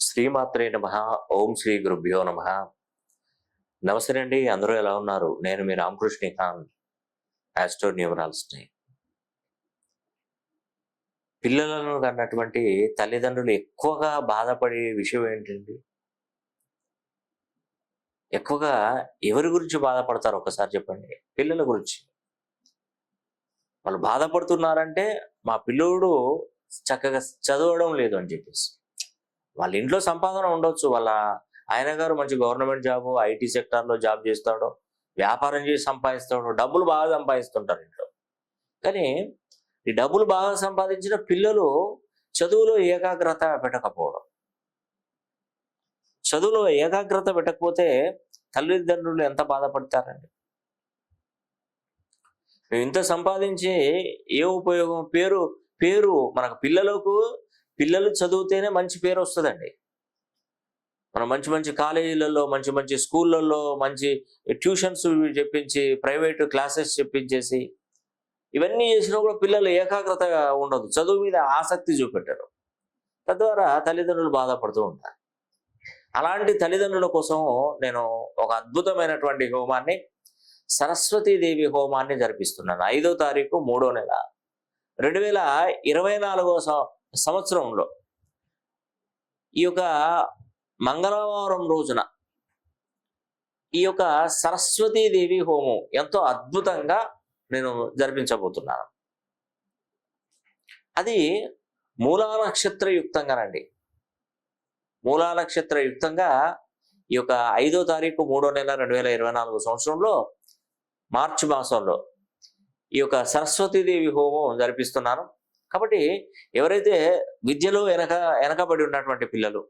శ్రీమాత్రే నమ. ఓం శ్రీ గురుభ్యో నమ. నమస్తే అండి అందరూ ఎలా ఉన్నారు? నేను మీ రామకృష్ణ ఖాన్ ఆస్ట్రో న్యూమరాలజిస్ట్ని. పిల్లలను కన్నటువంటి తల్లిదండ్రులు ఎక్కువగా బాధపడే విషయం ఏంటండి? ఎక్కువగా ఎవరి గురించి బాధపడతారు? ఒకసారి చెప్పండి. పిల్లల గురించి. వాళ్ళు బాధపడుతున్నారంటే మా పిల్లోడు చక్కగా చదవడం లేదు అని చెప్పేసి. వాళ్ళ ఇంట్లో సంపాదన ఉండొచ్చు. వాళ్ళ ఆయన గారు మంచి గవర్నమెంట్ జాబ్ ఐటీ సెక్టార్లో జాబ్ చేస్తాడు వ్యాపారం చేసి సంపాదిస్తాడు డబ్బులు బాగా సంపాదిస్తుంటారు ఇంట్లో. కానీ ఈ డబ్బులు బాగా సంపాదించిన పిల్లలు చదువులో ఏకాగ్రత పెట్టకపోవడం. చదువులో ఏకాగ్రత పెట్టకపోతే తల్లిదండ్రులు ఎంత బాధపడతారండి? ఇంత సంపాదించి ఏ ఉపయోగం? పేరు పేరు మనకు పిల్లలకు పిల్లలు చదివితేనే మంచి పేరు వస్తుందండి. మనం మంచి మంచి కాలేజీలలో మంచి మంచి స్కూళ్ళల్లో మంచి ట్యూషన్స్ చెప్పించి ప్రైవేట్ క్లాసెస్ చెప్పించేసి ఇవన్నీ చేసినా కూడా పిల్లలు ఏకాగ్రత ఉండదు చదువు మీద ఆసక్తి చూపెట్టారు. తద్వారా తల్లిదండ్రులు బాధపడుతూ ఉంటారు. అలాంటి తల్లిదండ్రుల కోసం నేను ఒక అద్భుతమైనటువంటి హోమాన్ని సరస్వతీదేవి హోమాన్ని జరిపిస్తున్నాను. ఐదో తారీఖు మూడో నెల. రెండు వేల ఇరవై నాలుగో సంవత్సరంలో ఈ యొక్క మంగళవారం రోజున ఈ యొక్క సరస్వతీదేవి హోమం ఎంతో అద్భుతంగా నేను జరిపించబోతున్నాను. అది మూలా నక్షత్ర యుక్తంగానండి మూలా నక్షత్ర యుక్తంగా ఈ యొక్క ఐదో తారీఖు మూడో నెల రెండు వేల ఇరవై నాలుగు సంవత్సరంలో మార్చి మాసంలో ఈ యొక్క సరస్వతీదేవి హోమం జరిపిస్తున్నాను. కాబట్టి ఎవరైతే విద్యలో వెనక వెనకబడి ఉన్నటువంటి పిల్లలు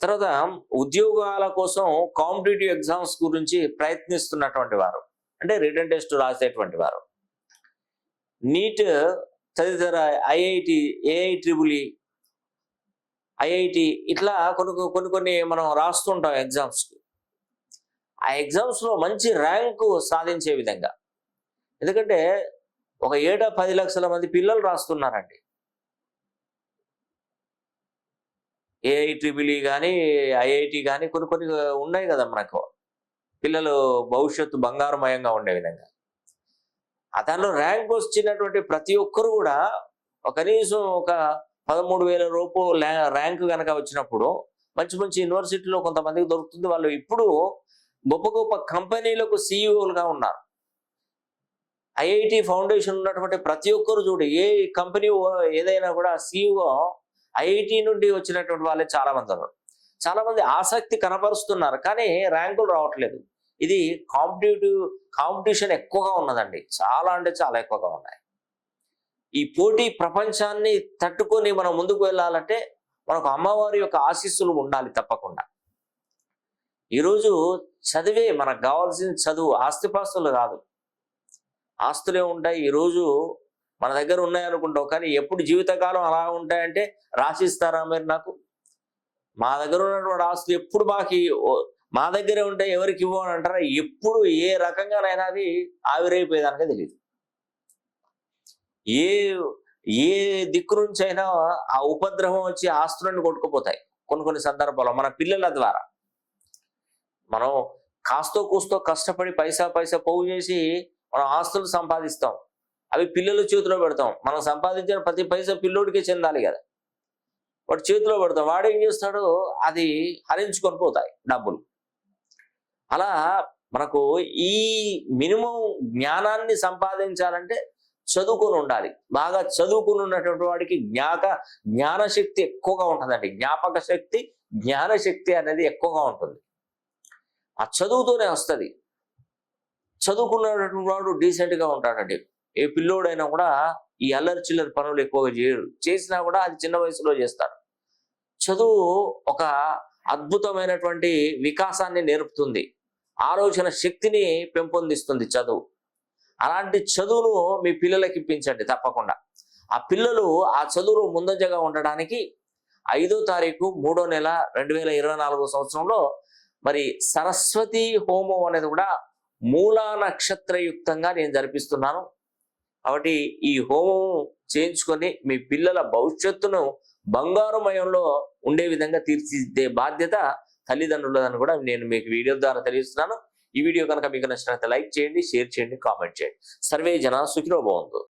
తర్వాత ఉద్యోగాల కోసం కాంపిటేటివ్ ఎగ్జామ్స్ గురించి ప్రయత్నిస్తున్నటువంటి వారు అంటే రిటర్న్ టెస్ట్ రాసేటువంటి వారు నీట్ తదితర ఐఐటి ఏఐ ట్రిబుల్ ఐఐటి ఇట్లా కొన్ని కొన్ని కొన్ని మనం రాస్తుంటాం ఎగ్జామ్స్కి ఆ ఎగ్జామ్స్లో మంచి ర్యాంకు సాధించే విధంగా. ఎందుకంటే ఒక ఏటా పది లక్షల మంది పిల్లలు రాస్తున్నారండి. ఏఐ ట్రిబుల్ కానీ ఐఐటి కానీ కొన్ని కొన్ని ఉన్నాయి కదా మనకు. పిల్లలు భవిష్యత్తు బంగారుమయంగా ఉండే విధంగా. ఆ దానిలో ర్యాంక్ వచ్చినటువంటి ప్రతి ఒక్కరు కూడా కనీసం ఒక పదమూడు వేల రూపు ర్యాంక్ కనుక వచ్చినప్పుడు మంచి మంచి యూనివర్సిటీలో కొంతమందికి దొరుకుతుంది. వాళ్ళు ఇప్పుడు గొప్ప గొప్ప కంపెనీలకు సీఈఓలుగా ఉన్నారు. ఐఐటి ఫౌండేషన్ ఉన్నటువంటి ప్రతి ఒక్కరు చూడు ఏ కంపెనీ ఏదైనా కూడా సిఇఓ ఐఐటి నుండి వచ్చినటువంటి వాళ్ళే చాలా మంది ఉన్నారు. చాలా మంది ఆసక్తి కనపరుస్తున్నారు కానీ ర్యాంకులు రావట్లేదు. ఇది కాంపిటేటివ్ కాంపిటీషన్ ఎక్కువగా ఉన్నదండి. చాలా అంటే చాలా ఎక్కువగా ఉన్నాయి. ఈ పోటీ ప్రపంచాన్ని తట్టుకొని మనం ముందుకు వెళ్ళాలంటే మనకు అమ్మవారి యొక్క ఆశీస్సులు ఉండాలి తప్పకుండా. ఈరోజు చదివే మనకు కావాల్సిన చదువు ఆస్తిపాస్తులు కాదు. ఆస్తులే ఉంటాయి. ఈరోజు మన దగ్గర ఉన్నాయి అనుకుంటావు కానీ ఎప్పుడు జీవితకాలం అలా ఉంటాయంటే రాసిస్తారా మీరు నాకు? మా దగ్గర ఉన్నటువంటి ఆస్తులు ఎప్పుడు బాకీ మా దగ్గరే ఉంటే ఎవరికి ఇవ్వని అంటారా? ఎప్పుడు ఏ రకంగానైనా అది ఆవిరైపోయేదానికే తెలియదు ఏ ఏ దిక్కు నుంచి అయినా ఆ ఉపద్రవం వచ్చి ఆస్తులను కొట్టుకుపోతాయి. కొన్ని కొన్ని సందర్భాల్లో మన పిల్లల ద్వారా. మనం కాస్తో కూస్తో కష్టపడి పైసా పైసా పోగు చేసి మనం ఆస్తులు సంపాదిస్తాం. అవి పిల్లల చేతిలో పెడతాం. మనం సంపాదించిన ప్రతి పైసా పిల్లోడికే చెందాలి కదా. వాడు చేతిలో పెడతాం. వాడు ఏం చేస్తాడు అది హరించుకొని పోతాయి డబ్బులు. అలా మనకు ఈ మినిమం జ్ఞానాన్ని సంపాదించాలంటే చదువుకుని ఉండాలి. బాగా చదువుకుని ఉన్నటువంటి వాడికి జ్ఞాక జ్ఞానశక్తి ఎక్కువగా ఉంటుందండి. జ్ఞాపక శక్తి జ్ఞానశక్తి అనేది ఎక్కువగా ఉంటుంది. ఆ చదువుతోనే వస్తుంది. చదువుకున్నటువంటి వాడు డీసెంట్గా ఉంటాడండి. ఏ పిల్లోడైనా కూడా ఈ అల్లరి చిల్లరి పనులు ఎక్కువగా చేయరు. చేసినా కూడా అది చిన్న వయసులో చేస్తారు. చదువు ఒక అద్భుతమైనటువంటి వికాసాన్ని నేర్పుతుంది. ఆలోచన శక్తిని పెంపొందిస్తుంది చదువు. అలాంటి చదువును మీ పిల్లలకి ఇప్పించండి తప్పకుండా. ఆ పిల్లలు ఆ చదువులో ముందంజగా ఉండడానికి ఐదో తారీఖు మూడో నెల రెండు వేల ఇరవై నాలుగో సంవత్సరంలో మరి సరస్వతి హోమం అనేది కూడా మూలా నక్షత్రయుక్తంగా నేను జరిపిస్తున్నాను. కాబట్టి ఈ హోమం చేయించుకొని మీ పిల్లల భవిష్యత్తును బంగారుమయంలో ఉండే విధంగా తీర్చిదిద్దే బాధ్యత తల్లిదండ్రులదని కూడా నేను మీకు వీడియో ద్వారా తెలియజేస్తున్నాను. ఈ వీడియో కనుక మీకు నచ్చినట్లయితే లైక్ చేయండి షేర్ చేయండి కామెంట్ చేయండి. సర్వే జన సుఖినో బాగుంది